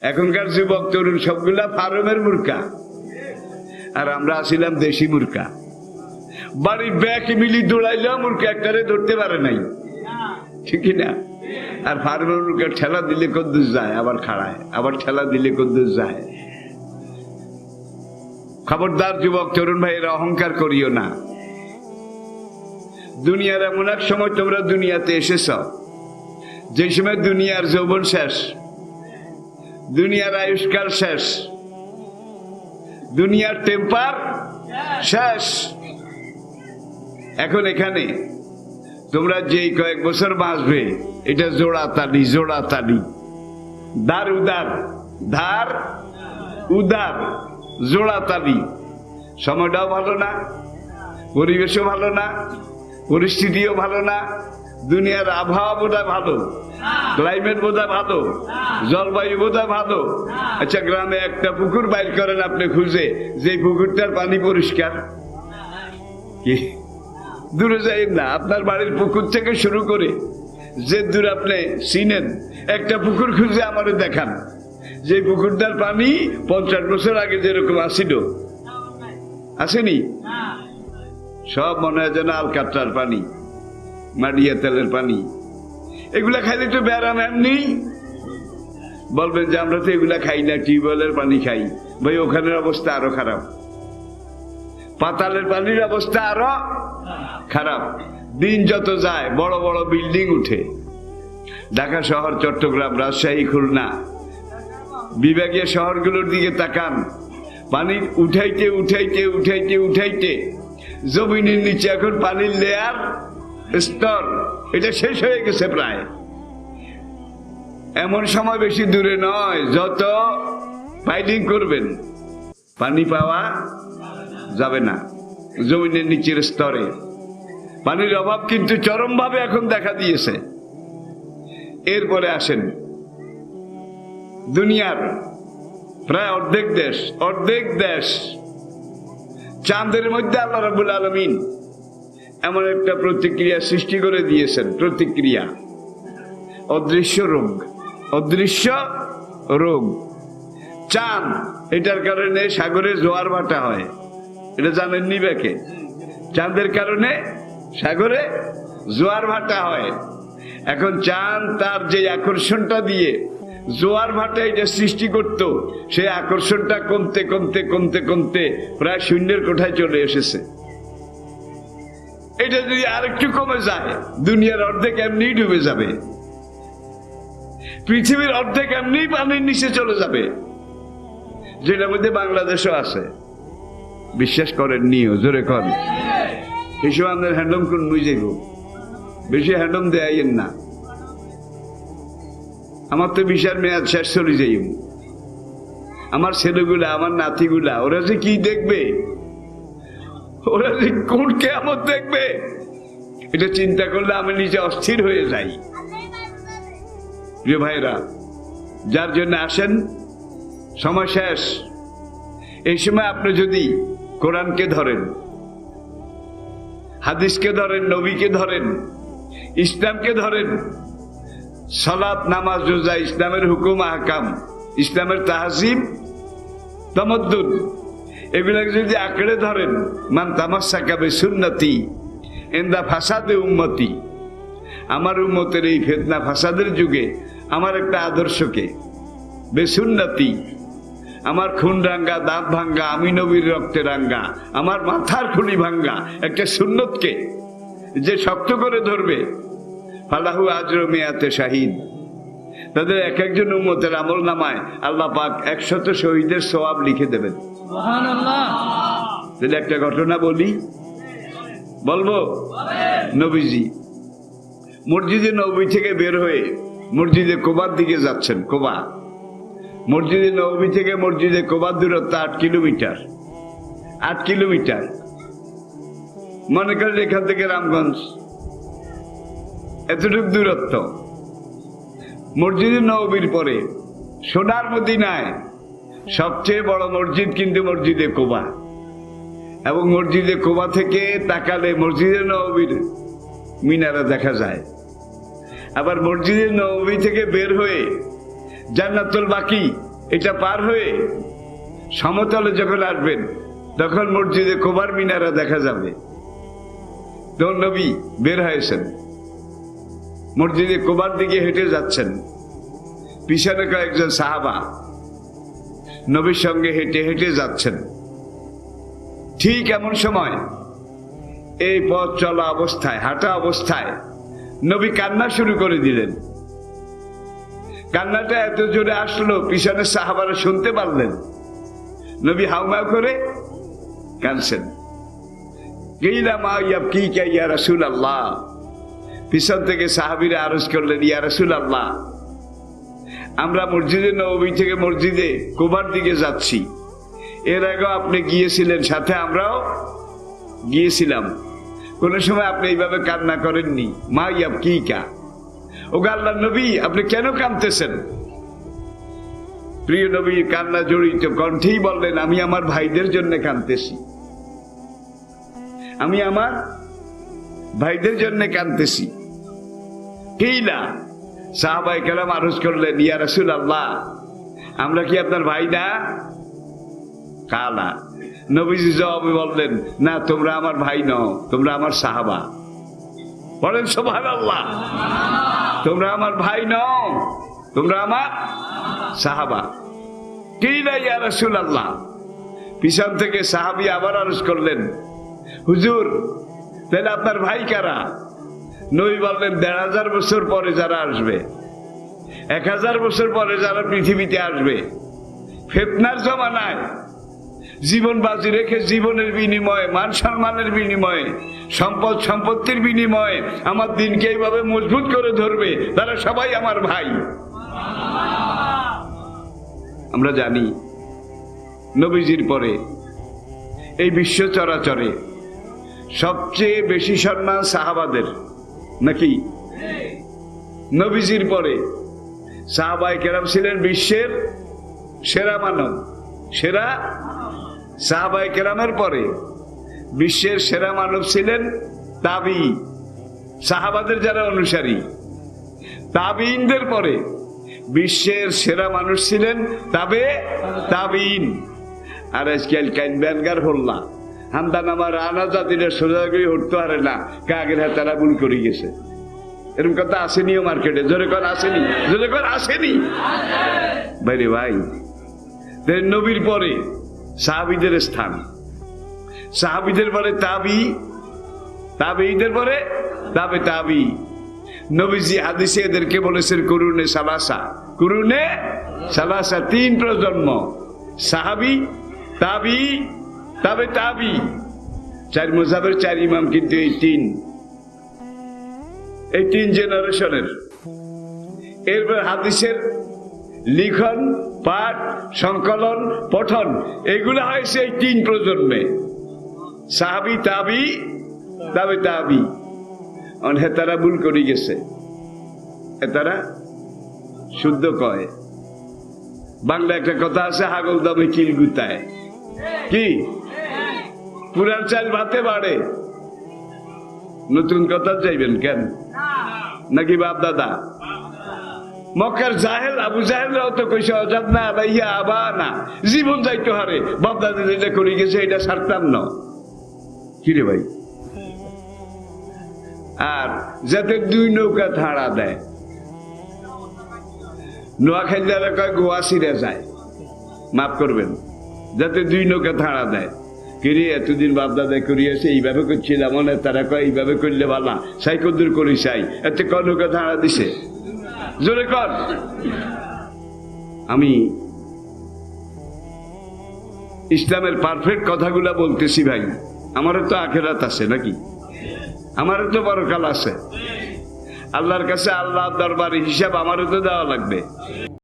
এখনকার যুবক, তরুণ, সবগুলা ফার্মের মুরকা। আর আমরা আসিলাম দেশি মুরকা। বাড়ি ব্যাগ মিলি দৌড়াইলেও মুরকা একটারে ধরতে পারে নাই। ঠিক না? আর ফার্মের মুরকা ঠেলা দিলে কদ্দুস যায়, আবার খাড়ায়, আবার ঠেলা দিলে কদ্দুস যায়। খবরদার যুবক, তরুণ ভাইয়েরা, অহংকার করিও না। দুনিয়ার এমন এক সময় তোমরা দুনিয়াতে এসেছ যে সময় দুনিয়ার যৌবন শেষ দুনিয়ার আয়ুষ্কাল শেষ। দুনিয়ার টেম্পার শেষ। এখন এখানে তোমরা যেই কয়েক বছর বাঁচবে, এটা জোড়া তালি জোড়া তালি। ধার উদার ধার উদার জোড়া তালি। সময়টাও ভালো না, পরিবেশও ভালো না, পরিস্থিতিও ভালো না দুনিয়ার আবহাওয়া বোধহয় ভালো ক্লাইমেট বোধহয় ভালো জলবায়ু বোধহয় ভালো। আচ্ছা গ্রামে একটা পুকুর বাইর করেন আপনি খুঁজে যে পুকুরটার পানি পরিষ্কার। কি? দূরে যাই না আপনার বাড়ির পুকুর থেকে শুরু করে যে দূর আপনি চিনেন একটা পুকুর খুঁজে আমারে দেখান। যে পুকুরটার পানি পঞ্চাশ বছর আগে যেরকম আসিল। আসেনি? সব মনে হয় যেন আলকাট্রার পানি। মাডিয়া তেলের পানি। এগুলা খাইলে তো ব্যারাম এমনি। বলবেন যে আমরা তো এগুলা খাই না, টিউবওয়েলের পানি খাই। ভাই, ওখানের অবস্থা আরও খারাপ। পাতালের পানির অবস্থা আরও খারাপ। দিন যত যায়, বড় বড় বিল্ডিং উঠে। ঢাকা শহর, চট্টগ্রাম, রাজশাহী, খুলনা। বিভাগীয় শহরগুলোর দিকে তাকান। পানি উঠাইতে উঠাইতে উঠাইতে উঠাইতে, জমিনের নিচে এখন পানির লেয়ার স্তর এটা শেষ হয়ে গেছে প্রায়। এমন সময় বেশি দূরে নয়, যত ফাইটিং করবেন, পানি পাওয়া যাবে না, জমিনের নিচের স্তরে। পানির অভাব কিন্তু চরমভাবে এখন দেখা দিয়েছে। এরপরে আসেন। দুনিয়ার প্রায় অর্ধেক দেশ অর্ধেক দেশ। চাঁদের মধ্যে আল্লাহ রাবুল আলমিন এমন একটা প্রতিক্রিয়া সৃষ্টি করে দিয়েছেন, প্রতিক্রিয়া। অদৃশ্য রোগ। অদৃশ্য রোগ। চাঁদ এটার কারণে সাগরে জোয়ার ভাটা হয়। এটা জানেন নিবেকে চাঁদের কারণে সাগরে জোয়ার ভাটা হয়। এখন চাঁদ তার যে আকর্ষণটা দিয়ে জোয়ার ভাটা এটা সৃষ্টি করত, সেই আকর্ষণটা কমতে কমতে কমতে কমতে প্রায় শূন্যের কোঠায় চলে এসেছে। এটা যদি আরেকটু কমে যায়, দুনিয়ার অর্ধেক এমনি ডুবে যাবে। পৃথিবীর অর্ধেক এমনি পানির নিচে চলে যাবে। যেটার মধ্যে বাংলাদেশও আছে। বিশ্বাস করেন নিও, জোরে কর হিসেবে আমাদের হ্যান্ডম কোন বুঝে গো বেশি হ্যান্ডম দেয়াইয়েন না। আমার তো বিশাল মেয়াদ শেষ চলে যাই আমার ছেলেগুলা, আমার নাতিগুলা, ওরা যে কি দেখবে? ওরা যে কোন কেমন দেখবে, এটা চিন্তা করলে আমি নিজে অস্থির হয়ে যাই। ভাইরা যার জন্য আসেন, সময় শেষ। এই সময় আপনি যদি কোরআনকে ধরেন, হাদিসকে ধরেন, নবীকে ধরেন, ইসলামকে ধরেন সলাৎ নামাজ, রোজা, ইসলামের হুকুম, আহকাম, ইসলামের তাহাজিম তমদ্দুন এগুলাকে যদি আঁকড়ে ধরেন, মান তামাশাকাবে সুন্নতি এন্দা ফাসাদে উন্মতি আমার উম্মতের এই ফেতনা ফাসাদের যুগে, আমার একটা আদর্শকে, বেসুন্নতি। আমার খুন রাঙ্গা, দাঁত ভাঙ্গা, আমি নবীর রক্তে রাঙ্গা, আমার মাথার খুলি ভাঙ্গা, একটা সুন্নতকে যে শক্ত করে ধরবে। ফালাহু আজর মেয়াতে শাহিদ। তাদের এক একজন উম্মতের আমল নামায় আল্লাহ পাক একশত শহীদের সওয়াব লিখে দেবেন। তাহলে একটা ঘটনা বলি। বলব? নবীজি মসজিদে নবী থেকে বের হয়ে মসজিদে কোবার দিকে যাচ্ছেন কোবা। মসজিদে নবী থেকে মসজিদে কোবার দূরত্ব আট কিলোমিটার আট কিলোমিটার। মনে করেন এখান থেকে রামগঞ্জ। এতটুক দূরত্ব। মসজিদে নবীর পরে, সোনার মদিনায় সবচেয়ে বড় মসজিদ কিন্তু মসজিদে কোবা। এবং মসজিদে কোবা থেকে তাকালে মসজিদে নবীর মিনারা দেখা যায়। আবার মসজিদে নবী থেকে বের হয়ে জান্নাতুল বাকি, এটা পার হয়ে সমতলে যখন আসবেন, তখন মসজিদে কোবার মিনারা দেখা যাবে। তখন নবী বের হয়েছেন। মসজিদে কোবার দিকে হেঁটে যাচ্ছেন। পিছনে কয়েকজন সাহাবা নবীর সঙ্গে হেঁটে হেঁটে যাচ্ছেন। ঠিক এমন সময় এই পথ চলা অবস্থায়, হাঁটা অবস্থায় নবী কান্না শুরু করে দিলেন। কান্নাটা এত জোরে আসলো, পিছনে সাহাবারা শুনতে পারলেন। নবী হাউমাউ করে কানছেন কি কে ইয়া রাসূল আল্লাহ পিছন থেকে সাহাবীরা আরজ করলেন, ইয়া রাসূল আল্লাহ আমরা মসজিদে নবী থেকে মসজিদে কোবার দিকে যাচ্ছি। এর আগেও আপনি গিয়েছিলেন, সাথে আমরাও গিয়েছিলাম। কোন সময় আপনি এইভাবে কান্না করেননি, মা ইয়াব কি কা? ও আল্লাহ নবী, আপনি কেন কাঁদতেছেন? প্রিয় নবী, কান্না জড়িত কণ্ঠেই বললেন, আমি আমার ভাইদের জন্য কাঁদতেছি। আমি আমার ভাইদের জন্য কাঁদতেছি। কেইলা সাহাবাই কেরাম আরজ করলেন, ইয়া রাসুল আল্লাহ আমরা কি আপনার ভাই না? কালা। নবীজি জবাবে বললেন, না, তোমরা আমার ভাই নও, তোমরা আমার সাহাবা। বলেন সোভান আল্লাহ তোমরা আমার ভাই নও, তোমরা আমার সাহাবা। কি না ইয়া রাসুল আল্লাহ পিছন থেকে সাহাবি আবার আরজ করলেন, হুজুর, তাহলে আপনার ভাই কারা? নবী বললেন, দেড় হাজার বছর পরে যারা আসবে, এক হাজার বছর পরে যারা পৃথিবীতে আসবে, ফেতনার জমানায় জীবন বাজি রেখে জীবনের বিনিময়ে, মান সম্মানের বিনিময়ে, সম্পদ সম্পত্তির বিনিময়ে আমার দিনকে এইভাবে মজবুত করে ধরবে, তারা সবাই আমার ভাই। আমরা জানি, নবীজির পরে এই বিশ্ব চরাচরে সবচেয়ে বেশি সম্মান সাহাবাদের। নাকি? নবীজির পরে সাহাবাই কেরাম ছিলেন বিশ্বের সেরা মানব, সেরা সাহাবাই কেরামের পরে বিশ্বের সেরা মানব ছিলেন তাবি। সাহাবাদের যারা অনুসারী তাবিনদের পরে বিশ্বের সেরা মানুষ ছিলেন তবে তাবিন আর আজকাল কাইন ব্যানগার হল্লা। হামদান আমার রানা জাতিরা সোজা করে উঠতে পারে না। কাগের হাতে তারা ভুল করে গেছে। এরকম কথা আসেনিও মার্কেটে। জোরে কর, আসেনি। জোরে কর, আসেনি। বাইরে ভাই নবীর পরে সাহাবিদের স্থান। সাহাবিদের পরে তাবি তাবিদের পরে তাবে তাবি। নবীজি হাদিসে এদেরকে বলেছেন করুণে সালাসা। করুণে সালাসা, তিন প্রজন্ম। সাহাবি, তাবি তবে তাবি, চার মুজাবের চার ইমাম কিন্তু এই তিন। এই তিন জেনারেশনের। এরপর হাদিসের লিখন, পাঠ, সংকলন, পঠন, এগুলো হয়েছে এই তিন প্রজন্মে। সাহাবি, তাবি, তবে তাবি। হেতারা ভুল করে গেছে। হেতারা শুদ্ধ কয়। বাংলা একটা কথা আছে, হাগল দামে কিল গুতায়। কি? পুরান চাল ভাতে বাড়ে। নতুন কথা চাইবেন কেন? নাকি বাপ দাদা? মক্কার জাহেল, আবু জাহেল রাও তো কইছে, অজাত না, ভাইয়া, আবা না। জীবন যাইতে হারে। বাপ দাদা যেটা করে গেছে, এটা সারতাম না। কিরে ভাই? আর যাতে দুই নৌকা থাড়া দেয়। নোয়াখাইদারা কয় গোয়া সিরে যায়। মাফ করবেন। যাতে দুই নৌকা থাড়া দেয়। কিরে, এতদিন বাপদাদা করিয়াছে এইভাবে করছিলাম, মনে তারা কয়, এইভাবে করলে ভালা সাই কদ্দুর করি, সাই। এতে ক নৌকা থাড়া দিছে? জোরে কর আমি ইসলামের পারফেক্ট কথাগুলা বলতেছি ভাই। আমারও তো আখেরাত আছে নাকি? আমারও তো বড়কাল আছে। আল্লাহর কাছে আল্লাহ দরবারে হিসাব আমারও তো দেওয়া লাগবে।